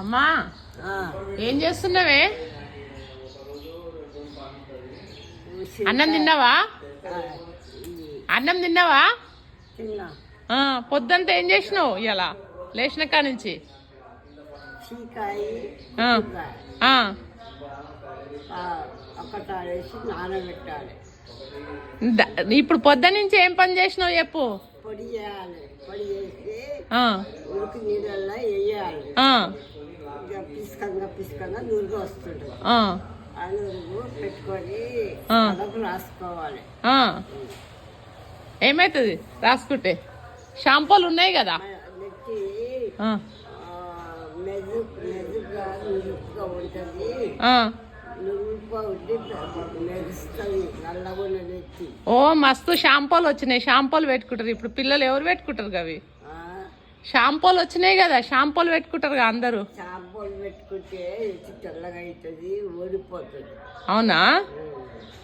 అమ్మా ఏం చేస్తున్నావే? అన్నం తిన్నావా? అన్నం తిన్నావా? పొద్దంతా ఏం చేసినావు ఇలా లేచిన కా నుంచి? ఇప్పుడు పొద్దు నుంచి ఏం పని చేసినావు చెప్పు? పొడి చేయాలి. పొడి చేసి ఉడికి నీళ్ళల్లో వేయాలి. పిసుకంగా పిసుకంగా నూరుగా వస్తుంది ఆ, ఆ నూరుగు పెట్టుకొని ఆ. కడకు రాసుకోవాలి. ఆ. ఏమైతుంది? రాసుకుంటే. షాంపూలు ఉన్నాయి కదా? ఓ మస్తు షాంపూలు వచ్చినాయి. షాంపూలు పెట్టుకుంటారు. ఇప్పుడు పిల్లలు ఎవరు పెట్టుకుంటారు అవి? ఆ, షాంపూలు వచ్చినాయి కదా షాంపూలు పెట్టుకుంటారు అందరూ. షాంపూలు పెట్టుకుంటే ఎత్తి తెల్లగా అవుతుంది ఓడిపోతుంది అవునా?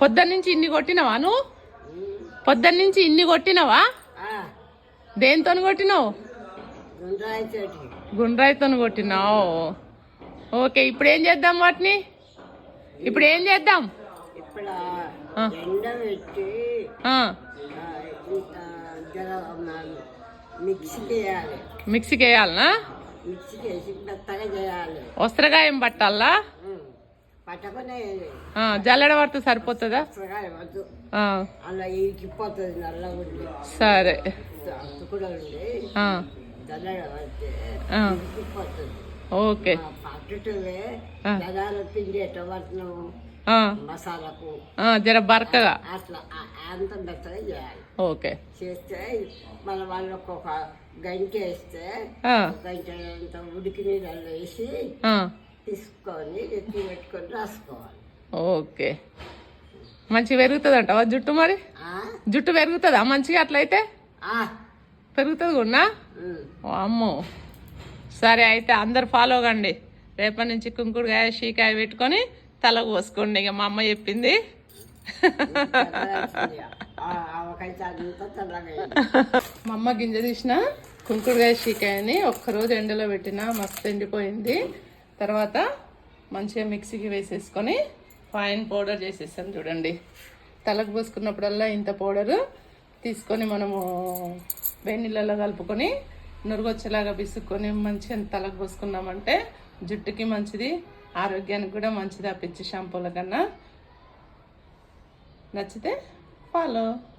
పొద్దున్న నుంచి ఇన్ని కొట్టినవా నువ్వు? పొద్దున్న నుంచి ఇన్ని కొట్టినవా? దేంతో కొట్టినావు? గుండ్రాయితో కొట్టినావు. ఓకే ఇప్పుడు ఏం చేద్దాం వాటిని? ఇప్పుడు ఏం చేద్దాం? ఇప్పుడు మిక్సీకి వేయాలి మిక్సీకి వేయాలనా మిక్సీకి వేసి మెత్తగా చేయాలి. వస్త్రగాయం పట్టాలా. పట్టకునే జల్లెడ పడితే సరిపోతుందా? అలా నల్ల ఉండి సరే. ఉండి జల్లడ పడితే. ఈకిపోతుంది ఓకే. జనాల పిండి ఎట్ట పట్టినాము ఆ, మసాలాకు. జర బరకగా. అట్లా అంత మెత్తగా చేయాలి. ఓకే. చేస్తే మన వాళ్ళు ఒక్కొక్క గంట వేస్తే గంట అంత ఉడికి నీళ్ళలో వేసి తీసుకొని ఎత్తి పెట్టుకొని రాసుకోవాలి. ఓకే. మంచిగా పెరుగుతుంది అంటావా జుట్టు మరి? జుట్టు పెరుగుతుందా? మంచిగా అట్లయితే. పెరుగుతుంది కూడా. అమ్మో సరే అయితే అందరు ఫాలో కండి. రేపటి నుంచి కుంకుడుకాయ షీకాయ పెట్టుకొని తలకు పోసుకోండి. ఇక మా అమ్మ చెప్పింది. మా అమ్మ గింజ తీసిన కుంకుడుకాయ షీకాయని ఒక్కరోజు ఎండలో పెట్టిన మస్తు ఎండిపోయింది. తర్వాత మంచిగా మిక్సీకి వేసేసుకొని ఫైన్ పౌడర్ చేసేసాం చూడండి. తలకు పోసుకున్నప్పుడల్లా ఇంత పౌడరు తీసుకొని మనము వేడి కలుపుకొని నురుగొచ్చేలాగా పిసుక్కొని మంచిగా తలకు పోసుకున్నామంటే జుట్టుకి మంచిది ఆరోగ్యానికి కూడా మంచిది ఆ పిచ్చి షాంపూల కన్నా. నచ్చితే ఫాలో.